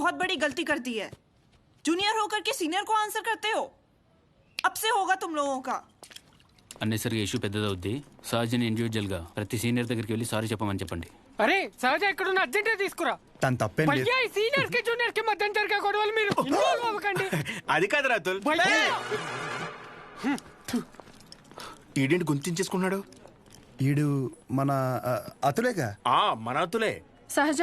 बहुत बड़ी गलती कर दी है जूनियर होकर के सीनियर को आंसर करते हो अब से होगा तुम लोगों का అన్నెసరిగా ఇష్యూ పెద్దదవుద్ది సహజని ఇండివిజువల్గా ప్రతి సీనియర్ దగ్గరికి వెళ్ళి సారీ చెప్పమని చెప్పండి అరే సహజ ఎక్కడున్న అర్జెంటే తీసుకురా తను తప్పేం లేదు భయ్యా ఈ సీనియర్ కి జూనియర్ కి మధ్య జరిగే గొడవలు మీరు ఇన్వాల్వ్ అవ్వకండి అది కాదు రాతుల్ భయ్యా ఈడేంటి గుంతించేసుకున్నాడు ఈడు మన ఆ, అతులేగా ఆ మన అతులే సహజ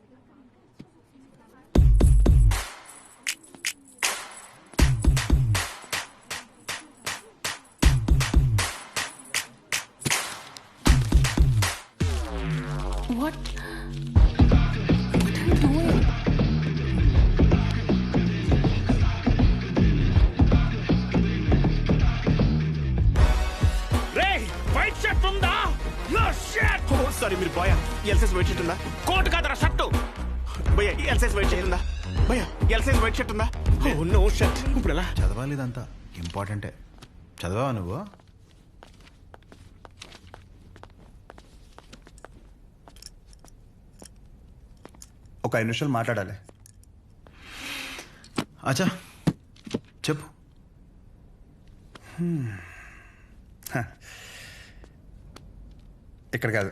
boy L size white shirt ఉందా? కోట్ కాదరా షర్ట్. భయ్య ఎల్ సైజ్ వైట్ షర్ట్ ఉందా? భయ్య ఎల్ సైజ్ వైట్ షర్ట్ ఉందా? నో షర్ట్ ఇప్పుడు ఎలా చదవాలి ఇదంతా. ఇంపార్టెంటే. చదవావా నువ్వు? ఒక ఐదు నిమిషాలు మాట్లాడాలి. అచ్చా చెప్పు. ఇక్కడ కాదు.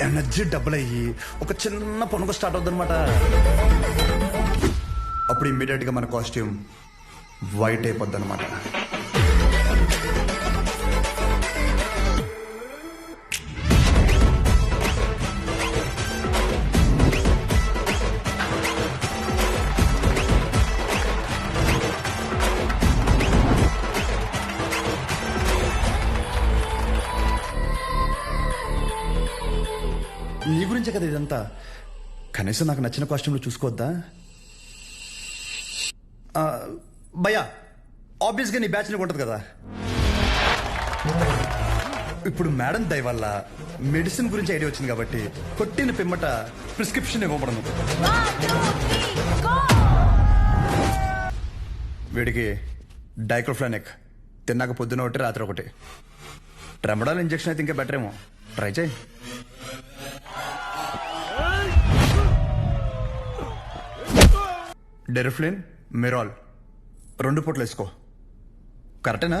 ఎనర్జీ డబుల్ అయ్యి ఒక చిన్న పొనుగు స్టార్ట్ అవుతుందన్నమాట. అప్పుడు ఇమ్మీడియట్గా మన కాస్ట్యూమ్ వైట్ అయిపోద్ది అనమాట అంత. కనీసం నాకు నచ్చిన కాస్ట్యూమ్లో చూసుకోవద్దా? ఆ, భయ్యా ఆబ్వియస్గా నీ బ్యాచ్ ఉంటుంది కదా. ఇప్పుడు మేడం దయ వల్ల మెడిసిన్ గురించి ఐడియా వచ్చింది కాబట్టి కొట్టిన పిమ్మట ప్రిస్క్రిప్షన్ ఇవ్వబడను వీడికి డైక్లోఫ్లానిక్ తిన్నాక పొద్దున ఒకటి రాత్రి ఒకటి. ట్రెమడాల్ ఇంజెక్షన్ అయితే ఇంకా బెటర్ ఏమో ట్రై చేయి. డెరిఫ్లిన్ మిరాల్. రెండు పూటలు వేసుకో కరెక్టేనా?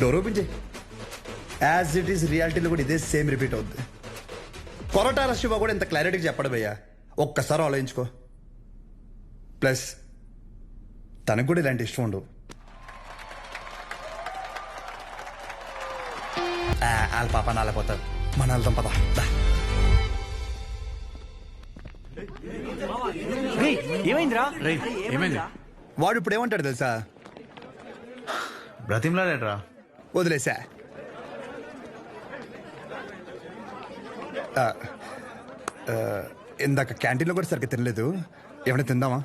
డోర్ ఓపెన్ చేయి. యాజ్ ఇట్ ఈస్ రియాలిటీలో కూడా ఇదే సేమ్ రిపీట్ అవుద్ది. కొరటాల శివ కూడా ఇంత క్లారిటీ చెప్పడు భయ్యా. ఒక్కసారి ఆలోచించుకో. ప్లస్ తనకు కూడా ఇలాంటి ఇష్టం ఉండవు. ఆ, వాళ్ళ పాప నాలపోతారు మన వెళ్దాం పద. దా. ఏమైందిరా? ఏమైంది వాడు ఇప్పుడు ఏమంటాడు తెలుసా? బ్రతిమలాడేట్రా? వదిలేసా. ఇందాక క్యాంటీన్లో కూడా సరిగ్గా తినలేదు. ఏమైనా తిందామా?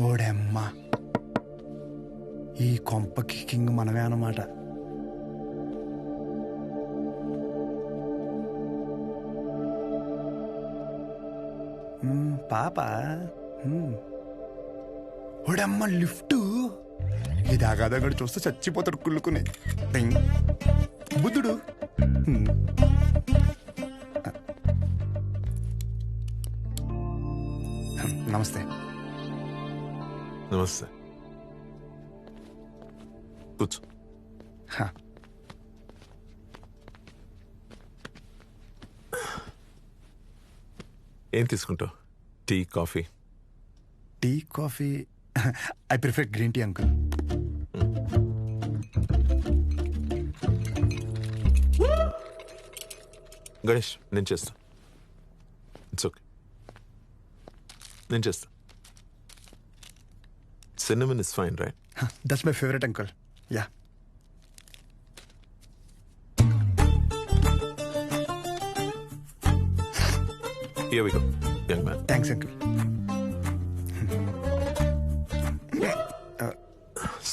ఓడమ్మా. ఈ కొంపకి కింగ్ మనమే అన్నమాట. పాప మ్మ్. ఓడమ్మ లిఫ్ట్ ఇది ఆగాదగడు చూస్తే చచ్చిపోతాడు కుళ్ళుకుని. బుద్ధుడు. నమస్తే నమస్తే కూర్చో హ. ఏం తీసుకుంటావు tea coffee. Tea coffee. I prefer green tea uncle. Ganesh నేను చేస్తా. ఇట్స్ ఓకే నేను చేస్తా. Cinnamon is fine right that's my favourite uncle. Yeah here we go young man thanks uncle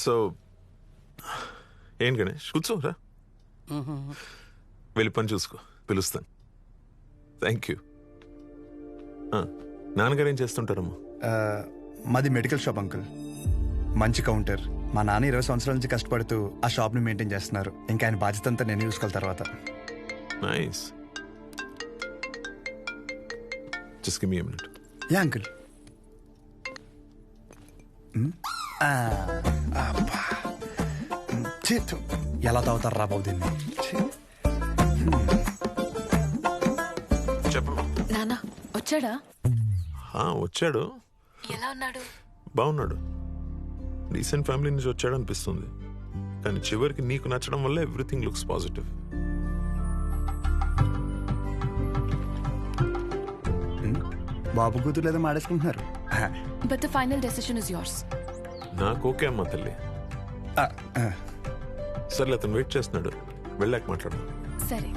so ఏం గణేష్? కూర్చోరా వెళ్ళి పని చూసుకో. పిలుస్తాను. థ్యాంక్ యూ నాన్నగారు ఏం చేస్తుంటారమ్మా? మాది మెడికల్ షాప్ అంకుల్. మంచి కౌంటర్. మా నాన్న ఇరవై సంవత్సరాల నుంచి కష్టపడుతూ ఆ షాప్ని మెయింటైన్ చేస్తున్నారు. ఇంకా ఆయన బాధ్యత అంతా నేను చూసుకోవాలి తర్వాత. Nice just give me minute yeah uncle. ఎలా తాగుతారు రా బాబు దీన్ని ఛీ. చెప్పమ్మా నాన్న వచ్చాడా? ఆ, వచ్చాడు. ఎలా ఉన్నాడు? బాగున్నాడు. రీసెంట్ ఫ్యామిలీ నుంచి వచ్చాడు అనిపిస్తుంది కానీ చివరికి నీకు నచ్చడం వల్ల ఎవ్రీథింగ్ లుక్స్ పాజిటివ్ బాబు కూతురు లేదా మాడేసుకుంటున్నారు? But the final decision is yours నాకు ఓకే అమ్మా తల్లి. సర్లే అతను వెయిట్ చేస్తున్నాడు. వెళ్ళాక మాట్లాడు సరే.